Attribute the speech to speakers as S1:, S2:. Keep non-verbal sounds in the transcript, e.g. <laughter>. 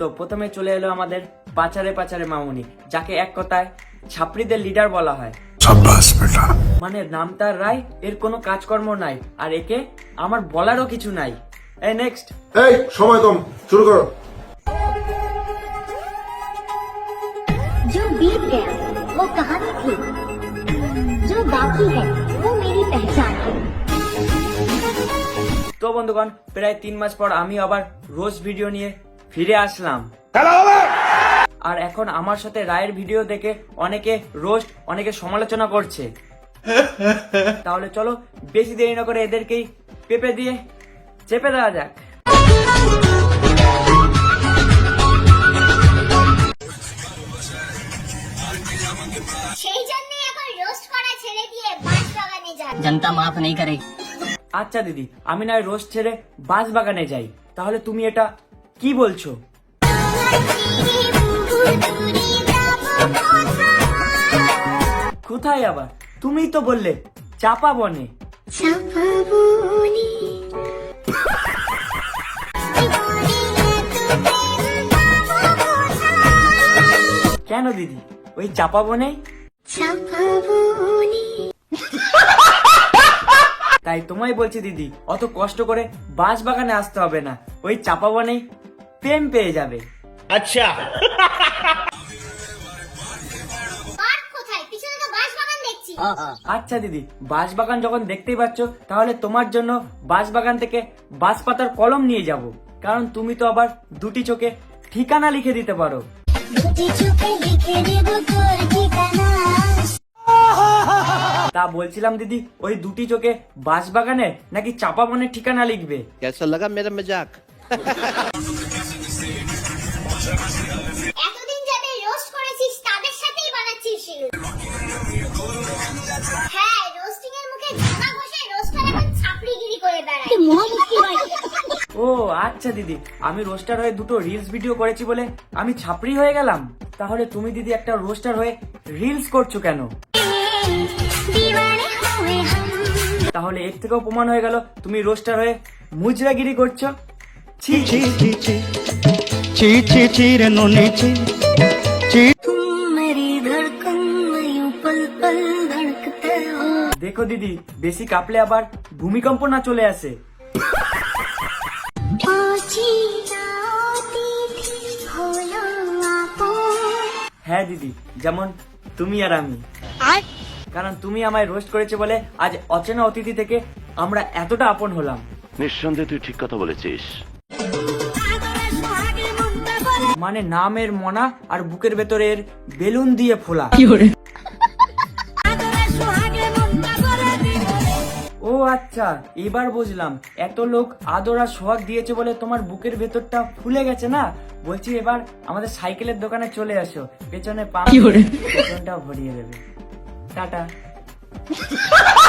S1: তো প্রথমে চলে এলো আমাদের পাচারে পাচারে মামুনি যাকে এক কথায় ছাত্রীদের লিডার বলা হয়
S2: शाबाश बेटा
S1: মানে নাম তার রায় এর কোনো কাজকর্ম নাই আর একে আমার বলারও কিছু নাই এই নেক্সট
S2: এই সময় কম শুরু করো
S3: जो बीत गया वो कहानी थी जो बाकी है वो मेरी पहचान है
S1: তো বন্ধুগণ প্রায় তিন মাস পর আমি আবার রোজ ভিডিও নিয়ে ফিরে আসলাম আর এখন আমার সাথে রায়ের ভিডিও দেখে অনেকে রোস্ট অনেকে সমালোচনা করছে তাহলে চলো বেশি দেরি না করে এদেরকেই পেপে দিয়ে চেপে দেওয়া যাক
S3: সেই জন্যই এখন রোস্ট করা ছেড়ে দিয়ে বাঁশ বাগানে যান
S4: जनता माफ नहीं करेगी
S1: আচ্ছা দিদি, আমি নয় রোজ ছেড়ে বাঁশ বাগানে যাই। তাহলে তুমি এটা কি বলছো? কোথায় আবার? তুমি তো বললে, চাপা বনে। কেন দিদি? ওই চাপা বনেই? তাই তোমায় বলছি দিদি অত কষ্ট করে বাঁশ বাগানে আসতে হবে না। ওই চাপা বনেই প্রেম পেয়ে যাবে।
S3: দেখছি।
S1: আচ্ছা দিদি বাঁশ বাগান যখন দেখতেই পাচ্ছ তাহলে তোমার জন্য বাঁশ বাগান থেকে বাঁশ পাতার কলম নিয়ে যাব। কারণ তুমি তো আবার দুটি চোখে ঠিকানা লিখে দিতে পারো।
S3: দুটি চোখে লিখে দেব
S1: তা বলছিলাম দিদি ওই দুটি চোখে বাঁশবাগানের নাকি চাপা বনের ঠিকানা লিখবে?
S3: কেসা লাগা মেরা মজাক
S1: ও আচ্ছা দিদি আমি রোস্টার হয়ে দুটো রিলস ভিডিও করেছি বলে আমি ছাপড়ি হয়ে গেলাম। তাহলে তুমি দিদি একটা রোস্টার হয়ে রিলস করছ কেন? তাহলে এর থেকেও প্রমাণ হয়ে গেল তুমি রোস্টার হয়ে মুজরাগিরি করছ। ছি দেখো দিদি বেশি কাঁপলে আবার ভূমিকম্প না চলে আসে। হ্যাঁ দিদি যেমন তুমি আর আমি। আর কারণ তুমি আমায় রোস্ট করেছে বলে আজ অচেনা অতিথি থেকে আমরা এতটা আপন হলাম।
S5: নিঃসন্দেহে তুই ঠিক কথা বলেছিস।
S1: মানে নামের মনা আর বুকের ভেতরের বেলুন দিয়ে ফোলা। ও আচ্ছা এবার বুঝলাম। এত লোক আদর আর সোহাগ দিয়েছে বলে তোমার বুকের ভেতরটা ফুলে গেছে না? বলছি এবার আমাদের সাইকেলের দোকানে চলে আসো পেছনে পা পেছনটা ভরিয়ে দেবে। টাটা। <laughs>